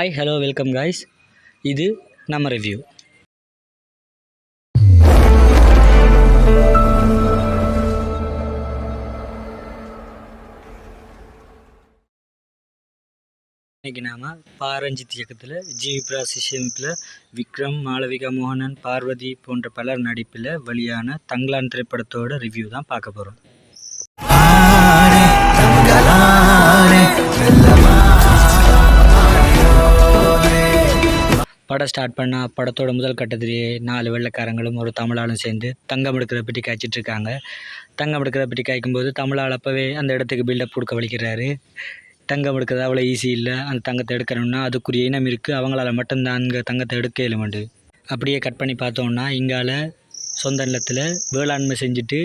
Hi hello welcome guys இது நம்ம review இன்னைக்கு நாம் பாரஞ்சித் இயக்கத்தில் ஜிவி பிரகாஷ் விக்ரம் மாளவிகா மோகனன் பார்வதி போன்ற பலர் நடிப்பில் வெளியான தங்களான் திரைப்படத்தோட ரிவ்யூ தான் பார்க்க போகிறோம் படம் ஸ்டார்ட் பண்ணால் படத்தோட முதல் கட்டத்திலேயே நாலு வெள்ளைக்காரங்களும் ஒரு தமிழாலும் சேர்ந்து தங்கம் எடுக்கிறத பற்றி காய்ச்சிட்டு இருக்காங்க. தங்கம் எடுக்கிறத பற்றி காய்க்கும்போது தமிழால் அப்போவே அந்த இடத்துக்கு பில்டப் கொடுக்க வலிக்கிறாரு. தங்கம் எடுக்கிறது அவ்வளோ ஈஸி இல்லை. அந்த தங்கத்தை எடுக்கணும்னா அதுக்குரிய இனம் இருக்குது அவங்களால மட்டும்தான் அங்கே தங்கத்தை எடுக்க இயலுமண்டு அப்படியே கட் பண்ணி பார்த்தோம்னா இங்கால சொந்த நிலத்தில் வேளாண்மை செஞ்சுட்டு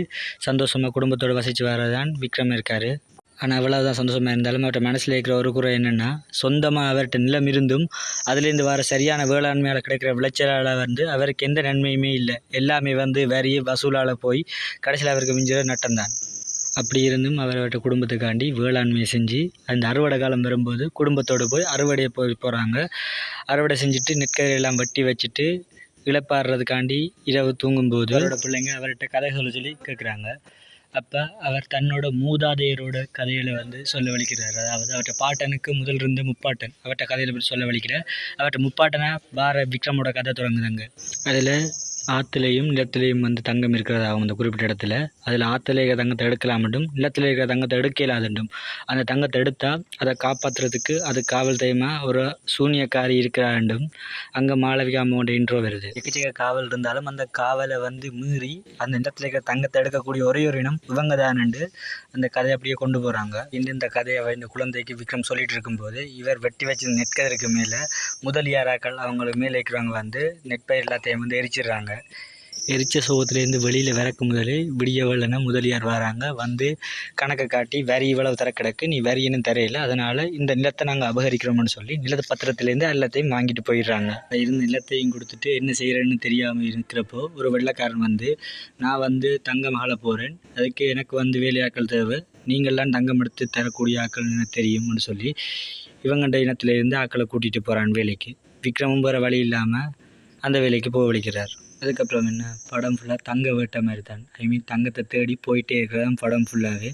சந்தோஷமாக குடும்பத்தோடு வசித்து வரதான் விக்ரம் இருக்கார். ஆனால் எவ்வளவுதான் சந்தோஷமாக இருந்தாலும் அவர்கிட்ட மனசில் இருக்கிற ஒரு குறை என்னென்னா சொந்தமாக அவர்கிட்ட நிலம் இருந்தும் அதுலேருந்து வர சரியான வேளாண்மையால் கிடைக்கிற விளைச்சலால் வந்து அவருக்கு எந்த நன்மையுமே இல்லை. எல்லாமே வந்து வரி வசூலால் போய் கடைசியில் அவருக்கு மிஞ்சுற நட்டம்தான். அப்படி இருந்தும் அவர் அவர்கிட்ட குடும்பத்துக்காண்டி வேளாண்மையை செஞ்சு அந்த அறுவடை காலம் வரும்போது குடும்பத்தோடு போய் அறுவடையை போய் போகிறாங்க அறுவடை செஞ்சுட்டு நெற்கதிரெல்லாம் வெட்டி வச்சுட்டு இழப்பாடுறதுக்காண்டி இரவு தூங்கும்போது அவரோட பிள்ளைங்க அவர்கிட்ட கதைகளை சொல்லி கேட்குறாங்க அப்போ அவர் தன்னோட மூதாதையரோட கதையில் வந்து சொல்ல வலிக்கிறார். அதாவது அவர்கிட்ட பாட்டனுக்கு முதல் இருந்து முப்பாட்டன் அவர்கிட்ட கதையில் பற்றி சொல்ல வலிக்கிறார். அவர்கிட்ட முப்பாட்டனா பார விக்ரமோட கதை தொடங்குதாங்க. அதில் ஆற்றுலையும் நிலத்துலேயும் வந்து தங்கம் இருக்கிறதாகும் அந்த குறிப்பிட்ட இடத்துல அதில் ஆற்றுல இருக்கிற தங்கத்தை எடுக்கலாமட்டும் நிலத்தில் இருக்கிற தங்கத்தை எடுக்க இயலாதுண்டும் அந்த தங்கத்தை எடுத்தால் அதை காப்பாற்றுறதுக்கு அது காவல் தெய்வமாக ஒரு சூனியக்காரி இருக்கிறாண்டும் அங்கே மாளவிகா அம்மாவோட இன்ட்ரோ வருது. எக்கச்சக்க காவல் இருந்தாலும் அந்த காவலை வந்து மீறி அந்த நிலத்தில் இருக்கிற தங்கத்தை எடுக்கக்கூடிய ஒரே ஒரு இனம் இவங்க தானண்டு அந்த கதையை அப்படியே கொண்டு போகிறாங்க இந்த இந்த கதையை இந்த குழந்தைக்கு விக்ரம் சொல்லிட்டு இருக்கும்போது இவர் வெட்டி வச்சு நெற்கதற்கு மேலே முதலியாராக்கள் அவங்களுக்கு மேலே இருக்கிறவங்க வந்து நெற்பயிர் எல்லாத்தையும் வந்து எரிச்சிடுறாங்க. எரிச்ச சோகத்துலேருந்து வெளியில் விறக்கு முதலே விடிய முதலியார் வராங்க. வந்து கணக்கை காட்டி வரி இவ்வளவு தர கிடக்கு நீ வரி இன்னும் தரையில. அதனால் இந்த நிலத்தை நாங்கள் அபகரிக்கிறோம்னு சொல்லி நிலத்து பத்திரத்துலேருந்து எல்லாத்தையும் வாங்கிட்டு போயிடுறாங்க. இருந்த நிலத்தையும் கொடுத்துட்டு என்ன செய்கிறேன்னு தெரியாமல் இருக்கிறப்போ ஒரு வெள்ளக்காரன் வந்து நான் வந்து தங்க மகளை போகிறேன் அதுக்கு எனக்கு வந்து வேலையாட்கள் தேவை. நீங்கள்லாம் தங்கம் எடுத்து தரக்கூடிய ஆட்கள் எனக்கு தெரியும்னு சொல்லி இவங்கண்ட இனத்திலேருந்து ஆட்களை கூட்டிகிட்டு போகிறான் வேலைக்கு. விக்ரமும் போகிற வழி இல்லாமல் அந்த வேலைக்கு போக வலிக்கிறார் அதுக்கப்புறம் என்ன படம் ஃபுல்லாக தங்க வேட்டை மாதிரி தான். ஐ மீன் தங்கத்தை தேடி போயிட்டே இருக்கிறதான் படம் ஃபுல்லாகவே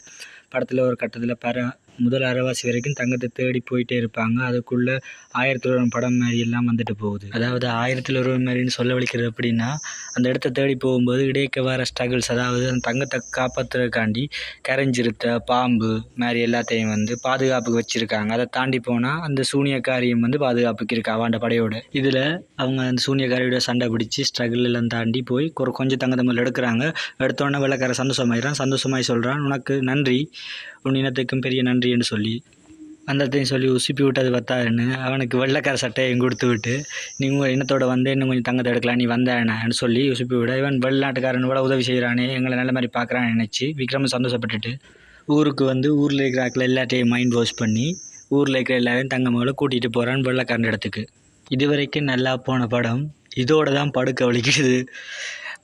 படத்தில் ஒரு கட்டத்தில் பர முதல் அரைவாசி வரைக்கும் தங்கத்தை தேடி போயிட்டே இருப்பாங்க. அதுக்குள்ளே ஆயிரத்தில் ஒரு படம் மாதிரி எல்லாம் வந்துட்டு போகுது. அதாவது ஆயிரத்தில் ஒரு மாதிரின்னு சொல்ல வலிக்கிறது அப்படின்னா அந்த இடத்த தேடி போகும்போது இடையக்க வர ஸ்ட்ரகிள்ஸ் அதாவது அந்த தங்கத்தை காப்பாற்றுறதுக்காண்டி கரைஞ்சிருத்த பாம்பு மாதிரி எல்லாத்தையும் வந்து பாதுகாப்புக்கு வச்சுருக்காங்க. அதை தாண்டி போனால் அந்த சூனியக்காரியும் வந்து பாதுகாப்புக்கு இருக்கா அவன் படையோட. இதில் அவங்க அந்த சூனியக்காரியோட சண்டை பிடிச்சி ஸ்ட்ரகிள் எல்லாம் தாண்டி போய் ஒரு கொஞ்சம் தங்கத்தை முதல்ல எடுக்கிறாங்க. எடுத்தோடனே வெள்ளக்கார சந்தோஷமாயிடறான். சந்தோஷமாய் சொல்கிறான் உனக்கு நன்றி. உன் இனத்துக்கும் பெரிய நன்றி. என்று சொல்லி அந்தத்தையும் சொல்லி உசுப்பி விட்டது பத்தாருன்னு அவனுக்கு வெள்ளைக்கார சட்டையும் கொடுத்து விட்டு நீ உங்கள் இனத்தோட வந்து இன்னும் கொஞ்சம் தங்கத்தை எடுக்கலாம் நீ வந்தேன்னு சொல்லி உசுப்பி விட இவன் வெளிநாட்டுக்காரன் கூட உதவி செய்கிறானே எங்களை நல்ல மாதிரி பார்க்குறான்னு நினச்சி விக்ரம் சந்தோஷப்பட்டுட்டு ஊருக்கு வந்து ஊரில் இருக்கிற எல்லாத்தையும் மைண்ட் வாஷ் பண்ணி ஊரில் இருக்கிற எல்லாரையும் தங்க மகளை கூட்டிகிட்டு போகிறான் வெள்ளைக்காரன் இடத்துக்கு. இது வரைக்கும் நல்லா போன படம் இதோட தான் படுக்க வலிக்குது.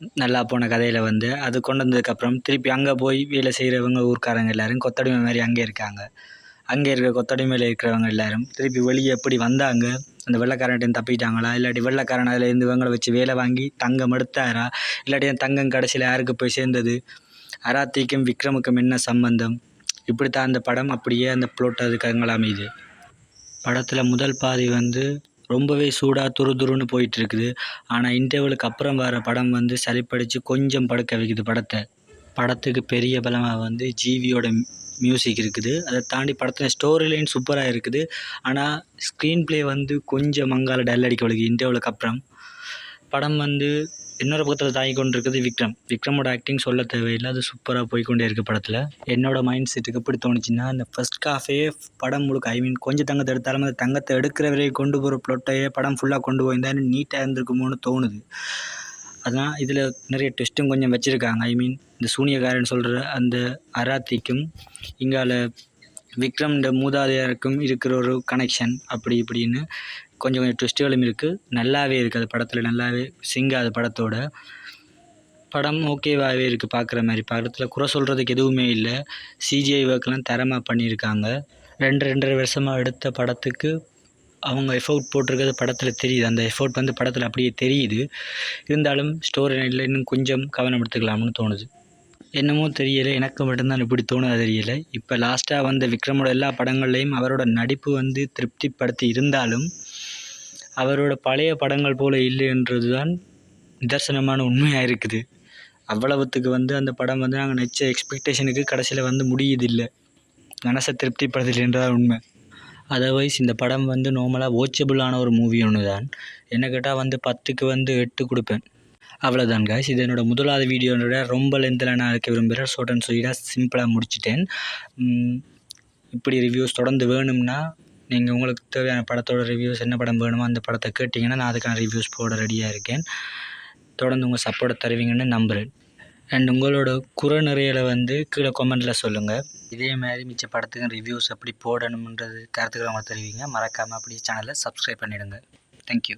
நல்லா போன கதையில் வந்து அது கொண்டு வந்ததுக்கப்புறம் திருப்பி அங்கே போய் வேலை செய்கிறவங்க ஊர்க்காரங்க எல்லாரும் கொத்தடிமை மாதிரி அங்கே இருக்காங்க. அங்கே இருக்கிற கொத்தடிமையில் இருக்கிறவங்க எல்லோரும் திருப்பி வெளியே எப்படி வந்தாங்க? அந்த வெள்ளைக்காரன்ட்ட தப்பிட்டாங்களா இல்லாட்டி வெள்ளைக்காரன் அதில் இருந்து இவங்களை வச்சு வேலை வாங்கி தங்கம் எடுத்தாரா? இல்லாட்டி என் தங்கம் கடைசியில் யாருக்கு போய் சேர்ந்தது? அராத்திக்கும் விக்ரமுக்கும் என்ன சம்பந்தம்? இப்படித்தான் அந்த படம் அப்படியே அந்த ப்ளோட் அதுக்கு அங்கே இது படத்தில் முதல் பாதி வந்து ரொம்பவே சூடாக துரு துருன்னு போயிட்டு இருக்குது ஆனால் இன்டர்வலுக்கு அப்புறம் வர படம் வந்து சரிப்படித்து கொஞ்சம் படுக்க வைக்குது படத்தை. படத்துக்கு பெரிய பலமாக வந்து ஜீவியோட மியூசிக் இருக்குது. அதை தாண்டி படத்தில் ஸ்டோரி லைன் சூப்பராக இருக்குது. ஆனால் ஸ்க்ரீன் ப்ளே வந்து கொஞ்சம் மங்கால டல் அடிக்க வலிக்குது இன்டர்வலுக்கு அப்புறம். படம் வந்து இன்னொரு பக்கத்தில் தாங்கி கொண்டு இருக்குது விக்ரம். விக்ரமோட ஆக்டிங் சொல்ல தேவையில்லை. அது சூப்பராக போய்க்கொண்டே இருக்குது படத்தில். என்னோட மைண்ட் செட்டுக்கு எப்படி தோணுச்சுன்னா அந்த ஃபஸ்ட் காஃபே படம் முழுக்க ஐ மீன் கொஞ்சம் தங்கத்தை எடுத்தாலும் அந்த தங்கத்தை எடுக்கிற வரை கொண்டு போகிற ப்ளொட்டையே படம் ஃபுல்லாக கொண்டு போயிருந்தால் நீட்டாக இருந்திருக்குமோன்னு தோணுது. அதான் இதில் நிறைய டெஸ்ட்டும் கொஞ்சம் வச்சுருக்காங்க. ஐ மீன் இந்த சூனியக்காரன் சொல்கிற அந்த அராத்திக்கும் இங்கால விக்ரம்ன்ற மூதாதையருக்கும் இருக்கிற ஒரு கனெக்ஷன் அப்படி இப்படின்னு கொஞ்சம் கொஞ்சம் ட்விஸ்ட்டுகளும் இருக்குது நல்லாவே இருக்குது அது படத்தில் நல்லாவே சிங்காது படத்தோட. படம் ஓகேவாகவே இருக்குது பார்க்குற மாதிரி. படத்தில் குறை சொல்கிறதுக்கு எதுவுமே இல்லை. சிஜிஐ ஒர்க்லாம் தரமாக பண்ணியிருக்காங்க. ரெண்டு ரெண்டரை வருஷமாக எடுத்த படத்துக்கு அவங்க எஃபோர்ட் போட்டிருக்கிறது படத்தில் தெரியுது. அந்த எஃபோர்ட் வந்து படத்தில் அப்படியே தெரியுது. இருந்தாலும் ஸ்டோரி லைனில் இன்னும் கொஞ்சம் கவனம் எடுத்துக்கலாம்னு தோணுது. என்னமோ தெரியலை. எனக்கு மட்டும்தான் இப்படி தோணுது தெரியலை. இப்போ லாஸ்ட்டாக வந்த விக்ரமோட எல்லா படங்கள்லேயும் அவரோட நடிப்பு வந்து திருப்திப்படுத்தி இருந்தாலும் அவரோட பழைய படங்கள் போல் இல்லைன்றது தான் நிதர்சனமான உண்மையாக இருக்குது. அவ்வளவுத்துக்கு வந்து அந்த படம் வந்து நாங்கள் நினச்ச எக்ஸ்பெக்டேஷனுக்கு கடைசியில் வந்து முடியுதில்லை. மனசை திருப்திப்படுத்தலைன்றதான் உண்மை. அதர்வைஸ் இந்த படம் வந்து நார்மலாக வாட்சபிளான ஒரு மூவி ஒன்று தான் என்ன கேட்டால் வந்து பத்துக்கு வந்து எட்டு கொடுப்பேன். அவ்வளோதான் காய்ஸ் இது என்னோடய முதலாவது வீடியோனோட ரொம்ப லென்த்தில் நான் இருக்க விரும்புகிறேன் ஷார்ட் அண்ட் ஸ்வீட்டாக சிம்பிளாக முடிச்சிட்டேன். இப்படி ரிவ்யூஸ் தொடர்ந்து வேணும்னா நீங்கள் உங்களுக்கு தேவையான படத்தோட ரிவ்யூஸ் என்ன படம் வேணுமோ அந்த படத்தை கேட்டிங்கன்னா நான் அதுக்கான ரிவ்யூஸ் போட ரெடியாக இருக்கேன். தொடர்ந்து உங்கள் சப்போர்ட் தருவீங்கன்னு நம்புகிறேன் அண்ட் உங்களோட குறை நிறைகளை வந்து கீழே கமெண்ட்டில் சொல்லுங்கள் இதே மாதிரி மிச்ச படத்துக்கு ரிவ்யூஸ் எப்படி போடணுன்றது கருத்துக்களை உங்களுக்கு தெரிவிங்க. மறக்காமல் அப்படி சேனலை சப்ஸ்கிரைப் பண்ணிவிடுங்க தேங்க்யூ